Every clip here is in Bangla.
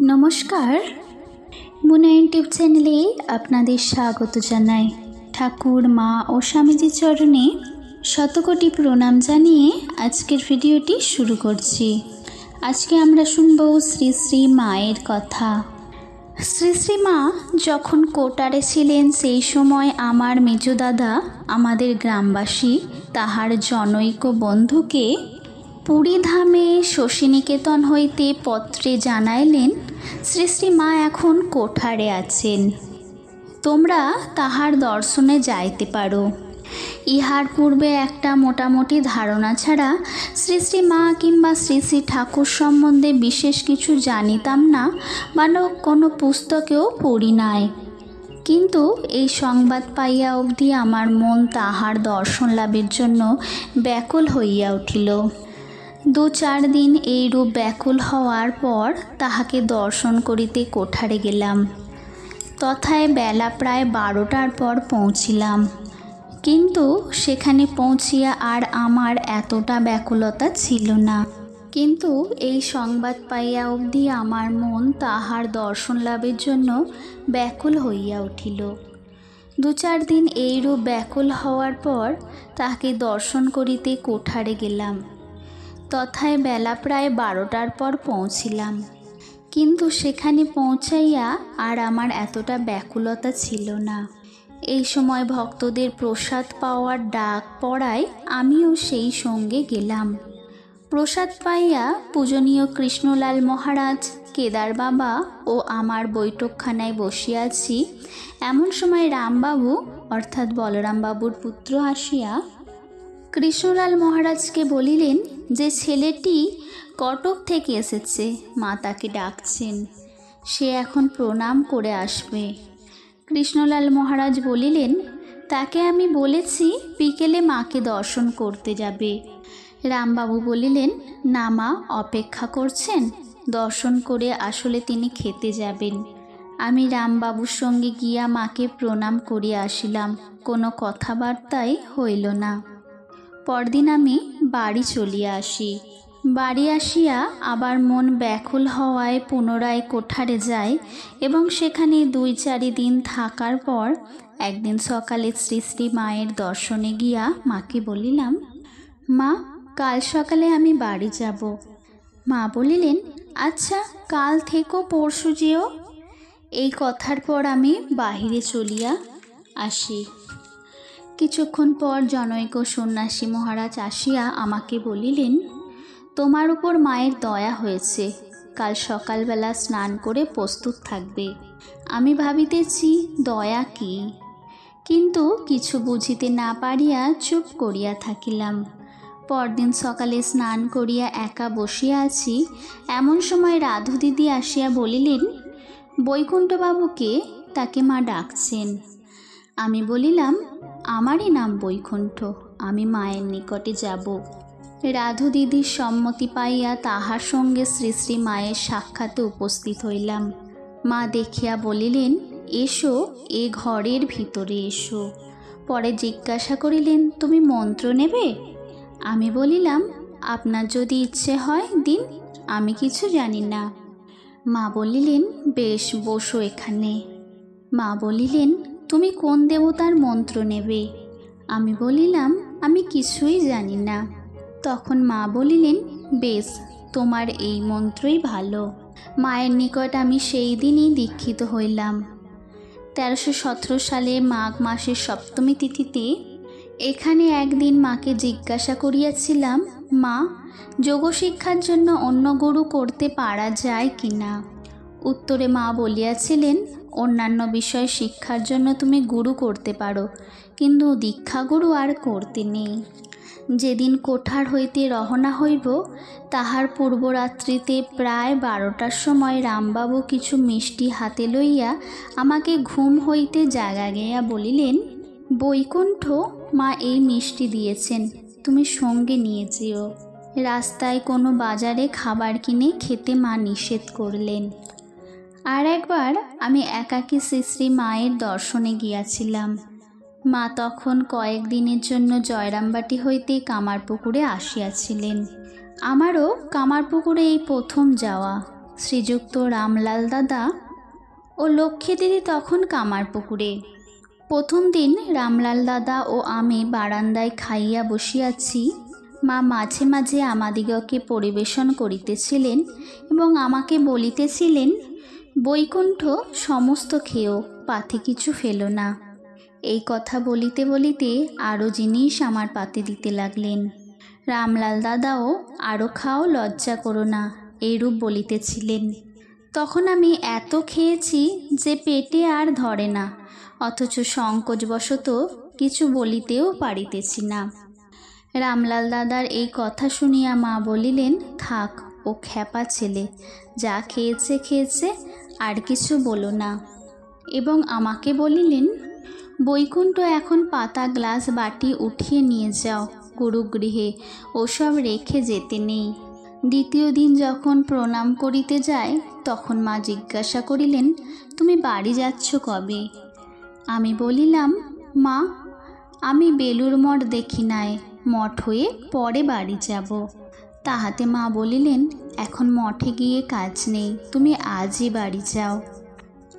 নমস্কার। মুনা ইউটিউব চ্যানেলে আপনাদের স্বাগত জানাই। ঠাকুর, মা ও স্বামীজির চরণে শতকোটি প্রণাম জানিয়ে আজকের ভিডিওটি শুরু করছি। আজকে আমরা শুনব শ্রী শ্রী মায়ের কথা। শ্রী শ্রী মা যখন কোটারে ছিলেন, সেই সময় আমার মেজদাদা আমাদের গ্রামবাসী, তাহার জনৈক বন্ধুকে পুরীধামে শশীনিকেতন হইতে পত্রে জানাইলেন, শ্রী মা এখন কোঠারে আছেন। তোমরা তাহার দর্শনে যাইতে পারো। ইহার পূর্বে একটা মোটামুটি ধারণা ছাড়া শ্রী মা কিংবা শ্রী শ্রী ঠাকুর সম্বন্ধে বিশেষ কিছু জানিতাম না বা কোনো পুস্তকেও পড়ি নাই। কিন্তু এই সংবাদ পাইয়া অবধি আমার মন তাহার দর্শন লাভের জন্য ব্যাকুল হইয়া উঠিল। দু চার দিন এইরূপ ব্যাকুল হওয়ার পর তাহাকে দর্শন করিতে কোঠারে গেলাম। তথায় বেলা প্রায় বারোটার পর পৌঁছিলাম। কিন্তু সেখানে পৌঁছিয়া আর আমার এতটা ব্যাকুলতা ছিল না। কিন্তু এই সংবাদ পাইয়া অবধি আমার মন তাহার দর্শন লাভের জন্য ব্যাকুল হইয়া উঠিল। দু চার দিন এইরূপ ব্যাকুল হওয়ার পর তাহাকে দর্শন করিতে কোঠারে গেলাম। তথায় বেলা প্রায় বারোটার পর পৌঁছিলাম। কিন্তু সেখানে পৌঁছাইয়া আর আমার এতটা ব্যাকুলতা ছিল না। এই সময় ভক্তদের প্রসাদ পাওয়ার ডাক পড়ায় আমিও সেই সঙ্গে গেলাম। প্রসাদ পাইয়া পূজনীয় কৃষ্ণলাল মহারাজ, কেদার বাবা ও আমার বৈঠকখানায় বসিয়াছি এমন সময় রামবাবু, অর্থাৎ বলরামবাবুর পুত্র আসিয়া কৃষ্ণলাল মহারাজকে বলিলেন যে, ছেলেটি কটক থেকে এসেছে মা তাকে ডাকছেন। সে এখন প্রণাম করে আসবে। কৃষ্ণলাল মহারাজ বলিলেন, তাকে আমি বলেছি বিকেলে মাকে দর্শন করতে যাবে। রামবাবু বলিলেন, না মা, অপেক্ষা করছেন? দর্শন করে আসলে তিনি খেতে যাবেন। আমি রামবাবুর সঙ্গে গিয়া মাকে প্রণাম করিয়া আসিলাম, কোনো কথাবার্তাই হইল না। পরদিন আমি বাড়ি চলিয়া আসি। বাড়ি আসিয়া আবার মন ব্যাকুল হওয়ায় পুনরায় কোঠারে যাই এবং সেখানে দুই চারি দিন থাকার পর একদিন সকালে শ্রী শ্রী মায়ের দর্শনে গিয়া মাকে বলিলাম, মা, কাল সকালে আমি বাড়ি যাব। মা বলিলেন আচ্ছা কাল থেকেও পরশু যেও। এই কথার পর আমি বাহিরে চলিয়া আসি। কিছুক্ষণ পর জনৈক সন্ন্যাসী মহারাজ আসিয়া আমাকে বলিলেন, তোমার উপর মায়ের দয়া হয়েছে। কাল সকালবেলা স্নান করে প্রস্তুত থাকবে। আমি ভাবিতেছি দয়া কি? কিন্তু কিছু বুঝিতে না পারিয়া চুপ করিয়া থাকিলাম। পরদিন সকালে স্নান করিয়া একা বসিয়া আছি। এমন সময় রাধু দিদি আসিয়া বলিলেন, বৈকুণ্ঠবাবুকে তাকে মা ডাকছেন। আমি বলিলাম আমারই নাম বৈকুণ্ঠ, আমি মায়ের নিকটে যাব। রাধু দিদির সম্মতি পাইয়া তাহার সঙ্গে শ্রী শ্রী মায়ের সাক্ষাতে উপস্থিত হইলাম। মা দেখিয়া বলিলেন, এসো, এ ঘরের ভিতরে এসো। পরে জিজ্ঞাসা করিলেন, তুমি মন্ত্র নেবে? আমি বলিলাম, আপনার যদি ইচ্ছে হয়, দিন, আমি কিছু জানি না। মা বলিলেন, বেশ, বসো এখানে। মা বলিলেন তুমি কোন দেবতার মন্ত্র নেবে? আমি বলিলাম, আমি কিছুই জানি না। তখন মা বলিলেন, বেশ, তোমার এই মন্ত্রই ভালো। মায়ের নিকট আমি সেই দিনই দীক্ষিত হইলাম। তেরোশো সতেরো সালে মাঘ মাসের সপ্তমী তিথিতে এখানে একদিন মাকে জিজ্ঞাসা করিয়াছিলাম, মা, যোগশিক্ষার জন্য অন্য গুরু করতে পারা যায় কি না উত্তরে মা বলিয়াছিলেন অন্যান্য বিষয় শিক্ষার জন্য তুমি গুরু করতে পারো, কিন্তু দীক্ষাগুরু আর করতে নেই। যেদিন কোঠার হইতে রহনা হইব, তাহার পূর্বরাত্রিতে প্রায় বারোটার সময় রামবাবু কিছু মিষ্টি হাতে লইয়া আমাকে ঘুম হইতে জাগা গেয়া বলিলেন, বৈকুণ্ঠ, মা এই মিষ্টি দিয়েছেন, তুমি সঙ্গে নিয়ে যেও। রাস্তায় কোনো বাজারে খাবার কিনে খেতে মা নিষেধ করলেন। আর একবার আমি একাকী শ্রী মায়ের দর্শনে গিয়াছিলাম। মা তখন কয়েকদিনের জন্য জয়রামবাটি হইতে কামারপুকুরে আসিয়াছিলেন। আমারও কামারপুকুরে এই প্রথম যাওয়া। শ্রীযুক্ত রামলাল দাদা ও লক্ষ্মী দিদি তখন কামারপুকুরে। প্রথম দিন রামলাল দাদা ও আমি বারান্দায় খাইয়া বসিয়াছি। মা মাঝে মাঝে আমাদিগকে পরিবেশন করিতেছিলেন এবং আমাকে বলিতেছিলেন বৈকুণ্ঠ সমস্ত খেয়েও পাতে কিছু ফেলো না। এই কথা বলিতে বলিতে আরও জিনিস আমার পাতে দিতে লাগলেন। রামলাল দাদাও আরও খাও লজ্জা করো না, এইরূপ বলিতেছিলেন। তখন আমি এত খেয়েছি যে পেটে আর ধরে না, অথচ সংকোচবশত কিছু বলিতেও পারিতেছি না। রামলাল দাদার এই কথা শুনিয়া মা বলিলেন, থাক, ও খ্যাপা ছেলে, যা খেয়েছে খেয়েছে আর কিছু বলো না। এবং আমাকে বলিলেন, বৈকুণ্ঠ এখন পাতা গ্লাস বাটি উঠিয়ে নিয়ে যাও গুরুগৃহে ওসব রেখে যেতে নেই। দ্বিতীয় দিন যখন প্রণাম করিতে যায়, তখন মা জিজ্ঞাসা করিলেন, তুমি বাড়ি যাচ্ছ কবে? আমি বলিলাম, মা, আমি বেলুর মঠ দেখি নাই, মঠ হয়ে পরে বাড়ি যাব। তাহাতে মা বলিলেন, এখন মঠে গিয়ে কাজ নেই, তুমি আজই বাড়ি যাও।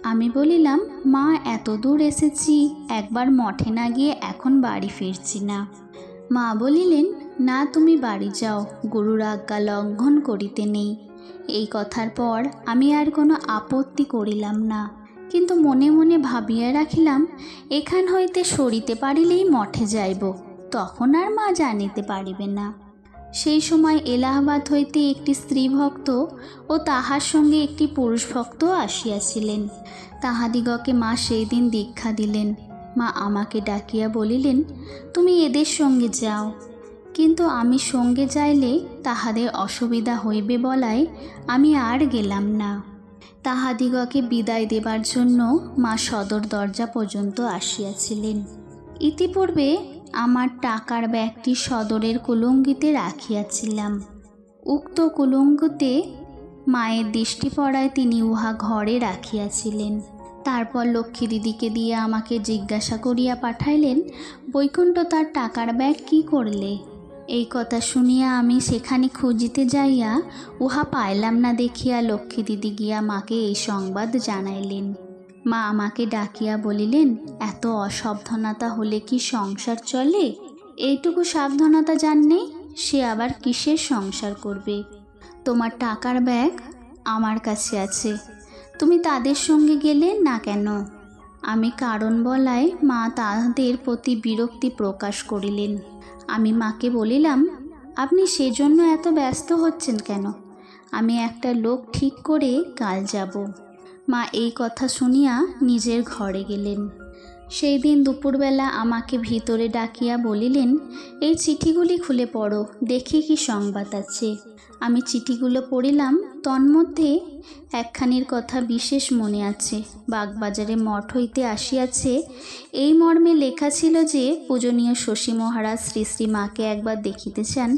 আমি বলিলাম, মা, এত দূর এসেছি, একবার মঠে না গিয়ে এখন বাড়ি ফিরছি না। মা বলিলেন, না, তুমি বাড়ি যাও, গুরুর আজ্ঞা লঙ্ঘন করিতে নেই। এই কথার পর আমি আর কোনো আপত্তি করিলাম না, কিন্তু মনে মনে ভাবিয়া রাখিলাম, এখান হইতে সরিতে পারিলেই মঠে যাইব, তখন আর মা জানিতে পারিবে না। সেই সময় এলাহাবাদ হইতে একটি স্ত্রী ভক্ত ও তাহার সঙ্গে একটি পুরুষ ভক্ত আসিয়াছিলেন। তাহাদিগকে মা সেই দিন দীক্ষা দিলেন। মা আমাকে ডাকিয়া বলিলেন, তুমি এদের সঙ্গে যাও। কিন্তু আমি সঙ্গে যাইলে তাহাদের অসুবিধা হইবে বলায় আমি আর গেলাম না। তাহাদিগকে বিদায় দেবার জন্য মা সদর দরজা পর্যন্ত আসিয়াছিলেন। ইতিপূর্বে আমার টাকার ব্যাগটি সদরের কুলঙ্গিতে রাখিয়াছিলাম। উক্ত কুলঙ্গতে মায়ের দৃষ্টি পড়ায় তিনি উহা ঘরে রাখিয়াছিলেন। তারপর লক্ষ্মী দিদিকে দিয়ে আমাকে জিজ্ঞাসা করিয়া পাঠাইলেন, বৈকুণ্ঠ, তার টাকার ব্যাগ কি করলে? এই কথা শুনিয়া আমি সেখানে খুঁজিতে যাইয়া উহা পাইলাম না দেখিয়া লক্ষ্মী দিদি গিয়া মাকে এই সংবাদ জানাইলেন। মা আমাকে ডাকিয়া বলিলেন, এত অসাবধানতা হলে কি সংসার চলে? এইটুকু সাবধানতা যার সে আবার কিসের সংসার করবে? তোমার টাকার ব্যাগ আমার কাছে আছে। তুমি তাদের সঙ্গে গেলে না কেন? আমি কারণ বলায় মা তাদের প্রতি বিরক্তি প্রকাশ করিলেন। আমি মাকে বলিলাম, আপনি সেজন্য এত ব্যস্ত হচ্ছেন কেন? আমি একটা লোক ঠিক করে কাল যাব। মা এই কথা শুনিয়া নিজের ঘরে গেলেন। সেই দিন দুপুরবেলা আমাকে ভিতরে ডাকিয়া বলিলেন, এই চিঠিগুলি খুলে পড়ো, দেখি কি সংবাদ আছে। আমি চিঠিগুলো পড়িলাম, তন্মধ্যে একখানির কথা বিশেষ মনে আছে। বাগবাজারে মঠ হইতে আসিয়াছে, এই মর্মে লেখা ছিল যে, পূজনীয় শশী মহারাজ শ্রী শ্রী মাকে একবার দেখিতে চান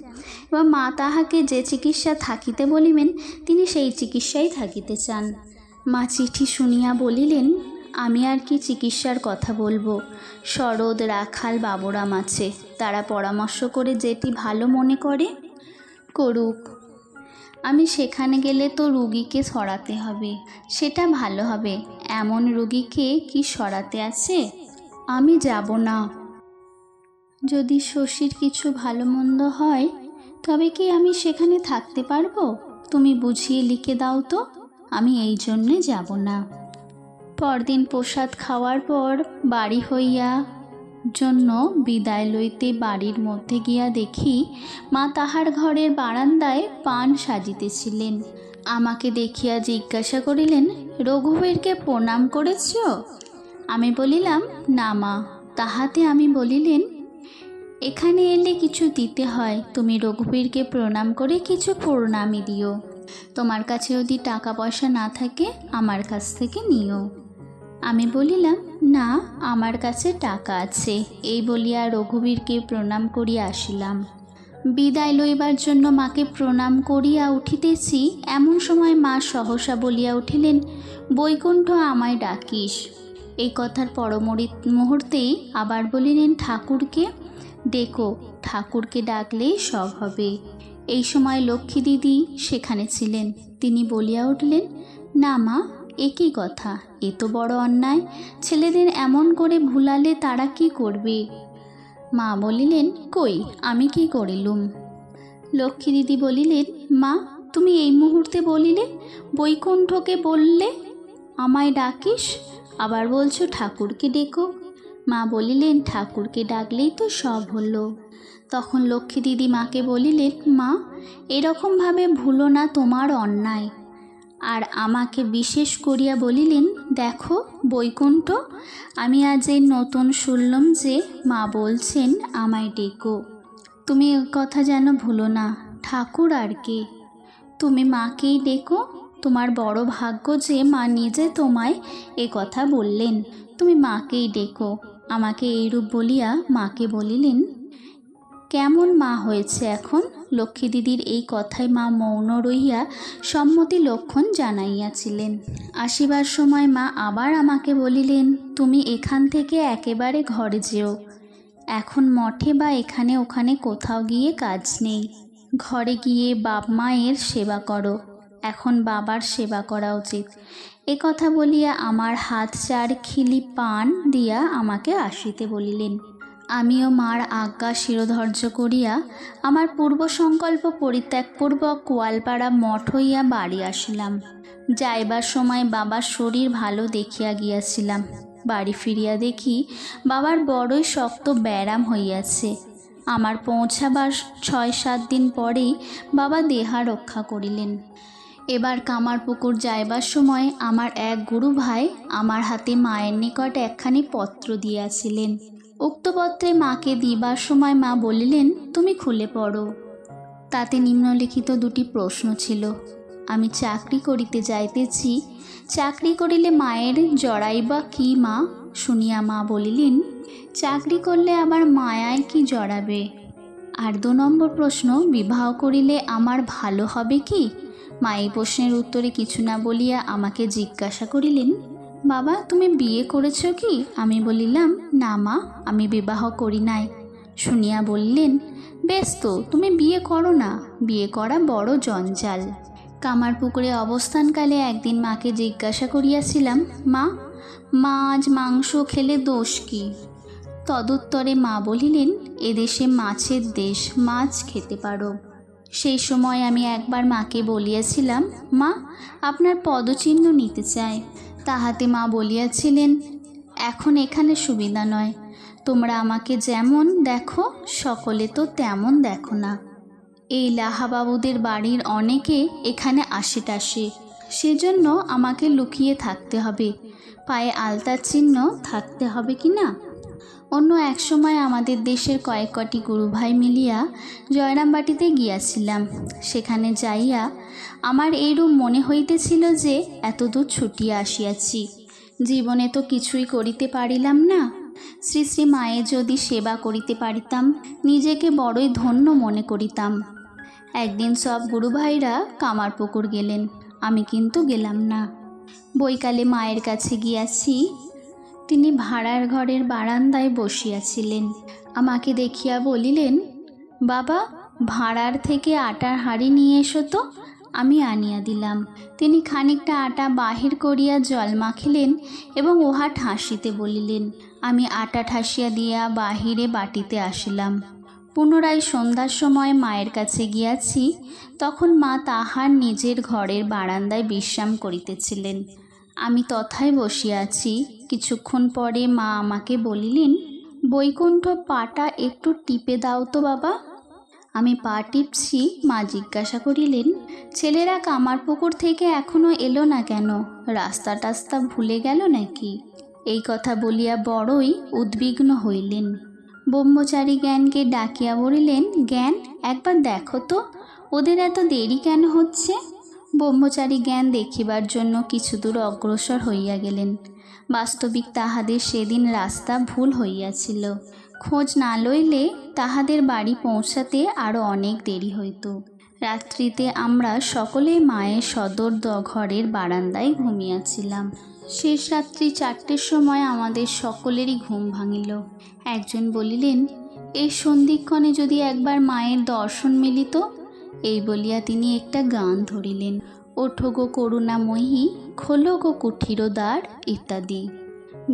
এবং মা তাহাকে যে চিকিৎসা থাকিতে বলিবেন, তিনি সেই চিকিৎসাই থাকিতে চান। মা চিঠি শুনিয়া বলিলেন, আমি আর কি চিকিৎসার কথা বলব? শরৎ, রাখাল, বাবুরাম আছে। তারা পরামর্শ করে যেটি ভালো মনে করে, করুক। আমি সেখানে গেলে তো রুগীকে সরাতে হবে। সেটা ভালো হবে। এমন রুগীকে কি সরাতে আছে? আমি যাব না। যদি শশীর কিছু ভালো মন্দ হয়, তবে কি আমি সেখানে থাকতে পারব? তুমি বুঝিয়ে লিখে দাও তো। আমি এই জন্যে যাব না। পরদিন প্রসাদ খাওয়ার পর বাড়ি হইয়া জন্য বিদায় লইতে বাড়ির মধ্যে গিয়া দেখি মা তাহার ঘরের বারান্দায় পান সাজিতেছিলেন। আমাকে দেখিয়া জিজ্ঞাসা করিলেন, রঘুবীরকে প্রণাম করেছ? আমি বলিলাম, না মা। তাহাতে আমি বলিলেন, এখানে এলে কিছু দিতে হয়। তুমি রঘুবীরকে প্রণাম করে কিছু প্রণামী দিও। তোমার কাছে যদি টাকা পয়সা না থাকে, আমার কাছ থেকে নিও। আমি বলিলাম, না, আমার কাছে টাকা আছে। এই বলিয়া রঘুবীরকে প্রণাম করিয়া আসিলাম। বিদায় লইবার জন্য মাকে প্রণাম করিয়া উঠিতেছি, এমন সময় মা সহসা বলিয়া উঠিলেন, বৈকুণ্ঠ, আমায় ডাকিস। এই কথার পরমরি মুহূর্তেই আবার বলিলেন, ঠাকুরকে ডেকো ঠাকুরকে ডাকলেই সব হবে। এই সময় লক্ষ্মী দিদি সেখানে ছিলেন। তিনি বলিয়া উঠলেন, না মা একই কথা? এ তো বড় অন্যায়। ছেলেদের এমন করে ভুলালে তারা কি করবে? মা বলিলেন, কই, আমি কি করিলুম? লক্ষ্মী দিদি বলিলেন, মা, তুমি এই মুহূর্তে বলিলে? বৈকুণ্ঠকে বললে? আমায় ডাকিস? আবার বলছো ঠাকুরকে ডেকো? মা বলিলেন, ঠাকুরকে ডাকলেই তো সব হলো। তখন লক্ষ্মী দিদি মাকে বলিলেন, মা, এরকমভাবে ভুলো না তোমার অন্যায়। আর আমাকে বিশেষ করিয়া বলিলেন, দেখো বৈকুণ্ঠ, আমি আজ এই নতুন শুনলাম যে মা বলছেন আমায় ডেকো। তুমি কথা যেন ভুলো না, ঠাকুর আর কে। তুমি মাকেই ডেকো, তোমার বড় ভাগ্য যে মা নিজে তোমায় এ কথা বললেন, তুমি মাকেই ডেকো। আমাকে এইরূপ বলিয়া মাকে বলিলেন কেমন মা হয়েছে এখন? লক্ষ্মী দিদির এই কথায় মা মৌন রইয়া সম্মতি লক্ষণ জানাইয়াছিলেন। আসিবার সময় মা আবার আমাকে বলিলেন, তুমি এখান থেকে একেবারে ঘরে যেও। এখন মঠে বা এখানে ওখানে কোথাও গিয়ে কাজ নেই। ঘরে গিয়ে বাপ মায়ের সেবা করো। এখন বাবার সেবা করা উচিত। এ কথা বলিয়া আমার হাত চার খিলি পান দিয়া আমাকে আসিতে বলিলেন। আমিও মার আজ্ঞা শিরোধার্য করিয়া আমার পূর্ব সংকল্প পরিত্যাগপূর্বক কোয়ালপাড়া মঠ হইয়া বাড়ি আসিলাম। যাইবার সময় বাবার শরীর ভালো দেখিয়া গিয়াছিলাম। বাড়ি ফিরিয়া দেখি বাবার বড়ই শক্ত ব্যারাম হইয়াছে। আমার পৌঁছাবার ছয় সাত দিন পরেই বাবা দেহা রক্ষা করিলেন। এবার কামারপুকুর যাইবার সময় আমার এক গুরু ভাই আমার হাতে মায়ের নিকট একখানি পত্র দিয়াছিলেন। উক্ত পত্রে মাকে দিবার সময় মা বলিলেন, তুমি খুলে পড়ো। তাতে নিম্নলিখিত দুটি প্রশ্ন ছিল। আমি চাকরি করিতে যাইতেছি, চাকরি করিলে মায়ের জড়াই বা কি মা? শুনিয়া মা বলিলেন, চাকরি করলে আবার মায়ায় কি জড়াবে? আর দু নম্বর প্রশ্ন, বিবাহ করিলে আমার ভালো হবে কি? মা এই প্রশ্নের উত্তরে কিছু না বলিয়া আমাকে জিজ্ঞাসা করিলেন বাবা, তুমি বিয়ে করেছ কি? আমি বলিলাম, না মা, আমি বিবাহ করি নাই। শুনিয়া বললেন, বেশ তো, তুমি বিয়ে করো না, বিয়ে করা বড় জঞ্জাল। কামার পুকুরে অবস্থানকালে একদিন মাকে জিজ্ঞাসা করিয়াছিলাম, মা মাছ মাংস খেলে দোষ কি? তদুত্তরে মা বলিলেন, এদেশে মাছের দেশ, মাছ খেতে পারো। সেই সময় আমি একবার মাকে বলিয়াছিলাম, মা, আপনার পদচিহ্ন নিতে চাই। তাহাতে মা বলিয়াছিলেন, এখন এখানে সুবিধা নয়। তোমরা আমাকে যেমন দেখো, সকলে তো তেমন দেখো না। এই লাহাবাবুদের বাড়ির অনেকে এখানে আসে টাসে সেজন্য আমাকে লুকিয়ে থাকতে হবে। পায়ে আলতার চিহ্ন থাকতে হবে কি না? অন্য এক সময় আমাদের দেশের কয়েক কটি গুরু ভাই মিলিয়া জয়রামবাটিতে গিয়াছিলাম। সেখানে যাইয়া আমার এইরূপ মনে হইতেছিল যে, এতদূর ছুটিয়া আসিয়াছি। জীবনে তো কিছুই করিতে পারিলাম না। শ্রী শ্রী মায়ের যদি সেবা করিতে পারিতাম, নিজেকে বড়ই ধন্য মনে করিতাম। একদিন সব গুরু ভাইরা কামারপুকুর গেলেন। আমি কিন্তু গেলাম না। বৈকালে মায়ের কাছে গিয়াছি। তিনি ভাড়ার ঘরের বারান্দায় বসিয়াছিলেন। আমাকে দেখিয়া বলিলেন, বাবা, ভাড়ার থেকে আটার হাঁড়ি নিয়ে এসো তো, আমি আনিয়া দিলাম। তিনি খানিকটা আটা বাহির করিয়া জল মাখিলেন এবং উহা ঠাসিতে বলিলেন, আমি আটা ঠাসিয়া দিয়া বাহিরে বাটিতে আসিলাম। পুনরায় সন্ধ্যার সময় মায়ের কাছে গিয়াছি, তখন মা তাহার নিজের ঘরের বারান্দায় বিশ্রাম করিতেছিলেন। আমি তথায় বসিয়াছি কিছুক্ষণ পরে মা আমাকে বলিলেন, বৈকুণ্ঠ পাটা একটু টিপে দাও তো বাবা। আমি পা টিপছি, মা জিজ্ঞাসা করিলেন, ছেলেরা কামারপুকুর থেকে এখনও এলো না কেন? রাস্তা টাস্তা ভুলে গেল নাকি? এই কথা বলিয়া বড়ই উদ্বিগ্ন হইলেন। ব্রহ্মচারী জ্ঞানকে ডাকিয়া বলিলেন, জ্ঞান, একবার দেখো তো, ওদের এত দেরি কেন হচ্ছে? ব্রহ্মচারী জ্ঞান দেখিবার জন্য কিছু দূর অগ্রসর হইয়া গেলেন। বাস্তবিক তাহাদের সেদিন রাস্তা ভুল হইয়াছিল। খোঁজ না লইলে তাহাদের বাড়ি পৌঁছাতে আরও অনেক দেরি হইত। রাত্রিতে আমরা সকলে মায়ের সদর দ- ঘরের বারান্দায় ঘুমিয়াছিলাম। শেষ রাত্রি চারটের সময় আমাদের সকলেরই ঘুম ভাঙিল। একজন বলিলেন এই সন্ধিক্ষণে যদি একবার মায়ের দর্শন মিলিত এই বলিয়া তিনি একটা গান ধরিলেন। ওঠো গো করুণাময়ী, খোলো গো কুঠির দ্বার ইত্যাদি।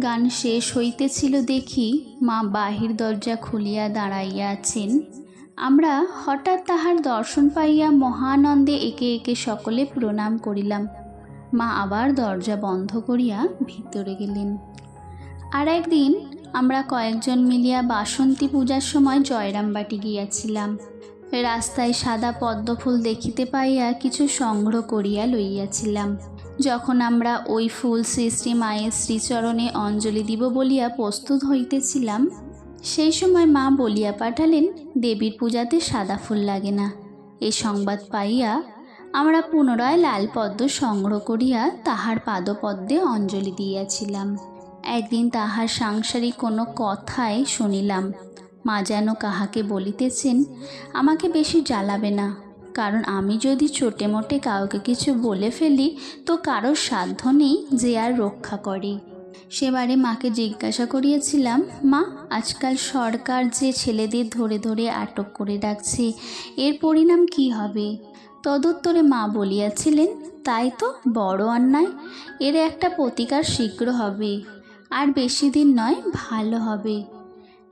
গান শেষ হইতেছিল দেখি মা বাহির দরজা খুলিয়া দাঁড়াইয়া আছেন। আমরা হঠাৎ তাহার দর্শন পাইয়া মহানন্দে একে একে সকলে প্রণাম করিলাম। মা আবার দরজা বন্ধ করিয়া ভিতরে গেলেন। আর একদিন আমরা কয়েকজন মিলিয়া বাসন্তী পূজার সময় জয়রামবাটি গিয়াছিলাম। রাস্তায় সাদা পদ্মফুল দেখিতে পাইয়া কিছু সংগ্রহ করিয়া লইয়াছিলাম। যখন আমরা ওই ফুল শ্রী শ্রী মায়ের শ্রীচরণে অঞ্জলি দিব বলিয়া প্রস্তুত হইতেছিলাম, সেই সময় মা বলিয়া পাঠালেন, দেবীর পূজাতে সাদা ফুল লাগে না। এই সংবাদ পাইয়া আমরা পুনরায় লাল পদ্ম সংগ্রহ করিয়া তাহার পাদপদ্মে অঞ্জলি দিয়াছিলাম। একদিন তাহার সাংসারিক কোনো কথাই শুনিলাম। মা যেন কাহাকে বলিতেছেন, আমাকে বেশি জ্বালাবে না। কারণ আমি যদি ছোটে মোটে কাউকে কিছু বলে ফেলি, তো কারোর সাধ্য নেই যে আর রক্ষা করে। সেবারে মাকে জিজ্ঞাসা করিয়েছিলাম, মা, আজকাল সরকার যে ছেলেদের ধরে ধরে আটক করে রাখছে, এর পরিণাম কি হবে? তদুত্তরে মা বলিয়াছিলেন, তাই তো, বড় অন্যায়, এর একটা প্রতিকার শীঘ্র হবে, আর বেশি দিন নয়, ভালো হবে।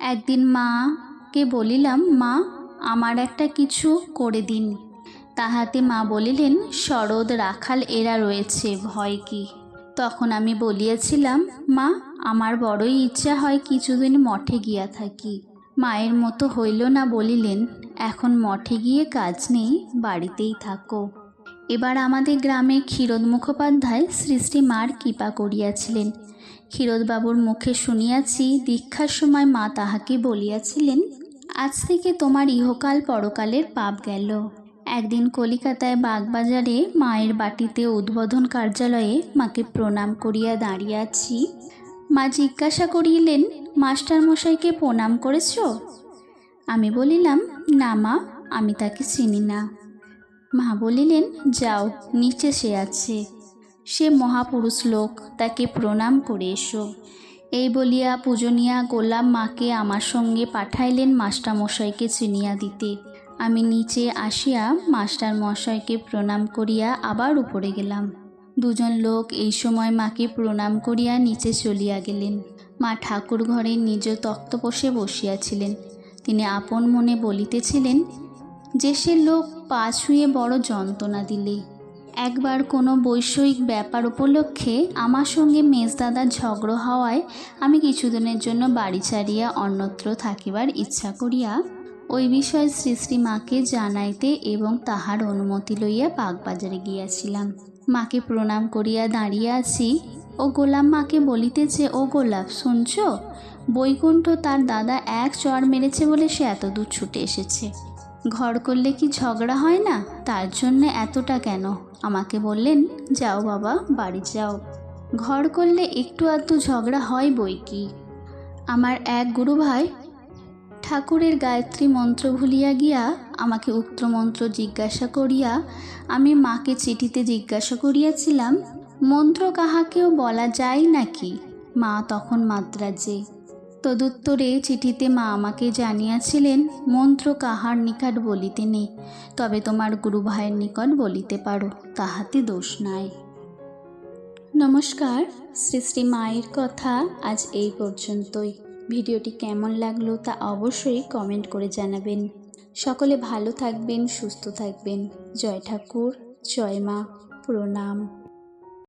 একদিন মাকে বলিলাম, মা, আমার একটা কিছু করে দিন। তাহাতে মা বলিলেন, শরৎ, রাখাল, এরা রয়েছে, ভয় কি? তখন আমি বলিয়াছিলাম, মা, আমার বড়ই ইচ্ছা হয় কিছুদিন মঠে গিয়া থাকি। মায়ের মতো হইল না বলিলেন, এখন মঠে গিয়ে কাজ নেই, বাড়িতেই থাকো। এবার আমাদের গ্রামে ক্ষীরোদ মুখোপাধ্যায় শ্রী মার কৃপা করিয়াছিলেন। ক্ষীরোদবাবুর মুখে শুনিয়াছি দীক্ষার সময় মা তাহাকে বলিয়াছিলেন, আজ থেকে তোমার ইহকাল পরকালের পাপ গেল। একদিন কলিকাতায় বাগবাজারে মায়ের বাটিতে উদ্বোধন কার্যালয়ে মাকে প্রণাম করিয়া দাঁড়িয়ে আছি মা জিজ্ঞাসা করিলেন মাস্টার মশাইকে প্রণাম করেছ? আমি বলিলাম, না মা, আমি তাকে চিনি না। মা বলিলেন, যাও, নিচে সে আছে। সে মহাপুরুষ লোক, তাকে প্রণাম করে এসো। এই বলিয়া পূজনীয়া গোলাম মাকে আমার সঙ্গে পাঠাইলেন মাস্টারমশাইকে চিনিয়া দিতে। আমি নিচে আসিয়া মাস্টার মশাইকে প্রণাম করিয়া আবার উপরে গেলাম। দুজন লোক এই সময় মাকে প্রণাম করিয়া নিচে চলিয়া গেলেন। মা ঠাকুর ঘরে নিজ তক্তপোষে বসিয়াছিলেন। তিনি আপন মনে বলিতেছিলেন, যে সে লোক পা ছুঁয়ে বড় যন্ত্রণা দিলে একবার কোনো বৈষয়িক ব্যাপার উপলক্ষে আমার সঙ্গে মেজদাদার ঝগড়ো হওয়ায় আমি কিছুদিনের জন্য বাড়ি ছাড়িয়া অন্যত্র থাকিবার ইচ্ছা করিয়া ওই বিষয়ে শ্রী শ্রী মাকে জানাইতে এবং তাহার অনুমতি লইয়া বাগবাজারে গিয়াছিলাম। মাকে প্রণাম করিয়া দাঁড়িয়ে আছি। ও গোলাম মাকে বলিতেছে, ও গোলাপ, শুনছ? বৈকুণ্ঠ তার দাদা এক চড় মেরেছে বলে সে এত দূর ছুটে এসেছে। ঘর করলে কি ঝগড়া হয় না? তার জন্য এতটা কেন? আমাকে বললেন, যাও বাবা, বাড়ি যাও। ঘর করলে একটু আধটু ঝগড়া হয় বই কি? আমার এক গুরু ভাই ঠাকুরের গায়ত্রী মন্ত্র ভুলিয়া গিয়া আমাকে উক্ত মন্ত্র জিজ্ঞাসা করিয়া, আমি মাকে চিঠিতে জিজ্ঞাসা করিয়াছিলাম, মন্ত্র কাহাকেও বলা যায় নাকি? মা তখন মাদ্রাজে তদুত্তরে চিঠিতে মা আমাকে জানিয়াছিলেন, মন্ত্র কাহার নিকট বলিতে নেই, তবে তোমার গুরু ভাইয়ের নিকট বলিতে পারো, তাহাতে দোষ নাই। নমস্কার, শ্রী শ্রী মায়ের কথা আজ এই পর্যন্তই। ভিডিওটি কেমন লাগল তা অবশ্যই কমেন্ট করে জানাবেন। সকলে ভালো থাকবেন, সুস্থ থাকবেন। জয় ঠাকুর, জয় মা, প্রণাম।